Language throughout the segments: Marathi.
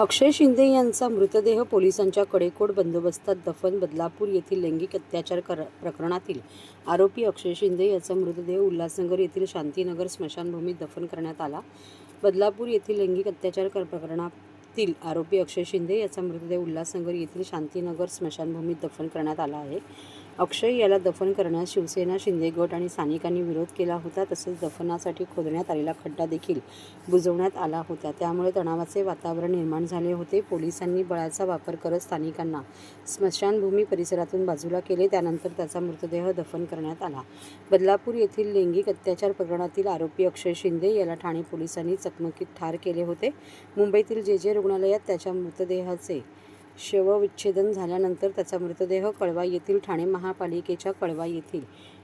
अक्षय शिंदे यांचा मृतदेह पोलिसांच्या कडेकोट बंदोबस्तात दफन बदलापूर येथील लैंगिक अत्याचार कर प्रकरणातील आरोपी अक्षय शिंदे याचा मृतदेह उल्हासनगर येथील शांतीनगर स्मशानभूमीत दफन करण्यात आला. बदलापूर येथील लैंगिक अत्याचार कर प्रकरणातील आरोपी अक्षय शिंदे याचा मृतदेह उल्हासनगर येथील शांतीनगर स्मशानभूमीत दफन करण्यात आला आहे. अक्षय याला दफन करण्यास शिवसेना शिंदे गट आणि स्थानिकांनी विरोध केला होता तसेच दफनासाठी खोदण्यात आलेला खड्डा देखील बुजवण्यात आला होता. त्यामुळे तणावाचे वातावरण निर्माण झाले होते. पोलिसांनी बळाचा वापर करत स्थानिकांना स्मशानभूमी परिसरातून बाजूला केले. त्यानंतर त्याचा मृतदेह दफन करण्यात आला. बदलापूर येथील लैंगिक अत्याचार प्रकरणातील आरोपी अक्षय शिंदे याला ठाणे पोलिसांनी चकमकीत ठार केले होते. मुंबईतील जे जे रुग्णालयात त्याच्या मृतदेहाचे शवविच्छेदन झाल्यानंतर त्याचा मृतदेह कळवा येथील ठाणे महापालिकेच्या कळवा येथील.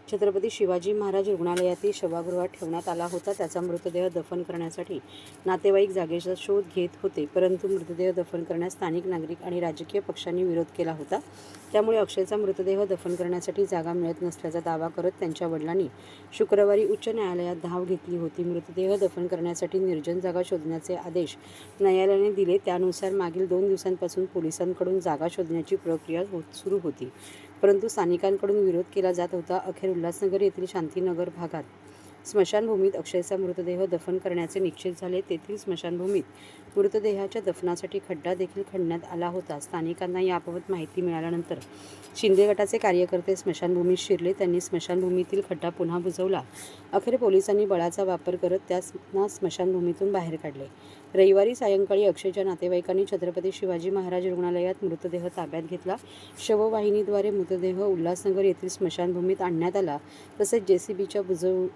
छत्रपती शिवाजी महाराज रुग्णालयातील शवागृहात ठेवण्यात आला होता. त्याचा मृतदेह दफन करण्यासाठी नातेवाईक जागेचा शोध घेत होते परंतु मृतदेह दफन करण्यास स्थानिक नागरिक आणि राजकीय पक्षांनी विरोध केला होता. त्यामुळे अक्षयचा मृतदेह दफन करण्यासाठी जागा मिळत नसल्याचा दावा करत त्यांच्या वडिलांनी शुक्रवारी उच्च न्यायालयात धाव घेतली होती. मृतदेह दफन करण्यासाठी निर्जन जागा शोधण्याचे आदेश न्यायालयाने दिले. त्यानुसार मागील दोन दिवसांपासून पोलिसांकडून जागा शोधण्याची प्रक्रिया होत सुरू होती. परंतु स्थानिकांकडून विरोध केला जात होता अखेर उल्हासनगर येथील शांतीनगर भागात. स्मशानभूमीत अक्षयचा मृतदेह दफन करण्याचे निश्चित झाले. तेथील स्मशानभूमीत मृतदेहाच्या दफनासाठी खड्डा देखील खणण्यात आला होता. स्थानिकांना याबाबत माहिती मिळाल्यानंतर शिंदे गटाचे कार्यकर्ते स्मशानभूमीत शिरले. त्यांनी स्मशानभूमीतील खड्डा पुन्हा बुजवला. अखेर पोलिसांनी बळाचा वापर करत त्यांना स्मशानभूमीतून बाहेर काढले. रविवारी सायंकाळी अक्षयच्या नातेवाईकांनी छत्रपती शिवाजी महाराज रुग्णालयात मृतदेह ताब्यात घेतला. शववाहिनीद्वारे मृतदेह उल्हासनगर येथील स्मशानभूमीत आणण्यात आला. तसेच जेसीबीच्या बुजव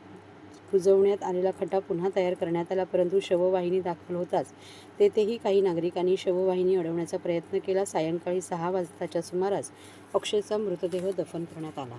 रुजवण्यात आलेला खड्डा पुन्हा तयार करण्यात आला परंतु शववाहिनी दाखल होताच. तेथेही काही नागरिकांनी शववाहिनी अडवण्याचा प्रयत्न केला. सायंकाळी सहा वाजताच्या सुमारास अक्षयचा मृतदेह दफन करण्यात आला.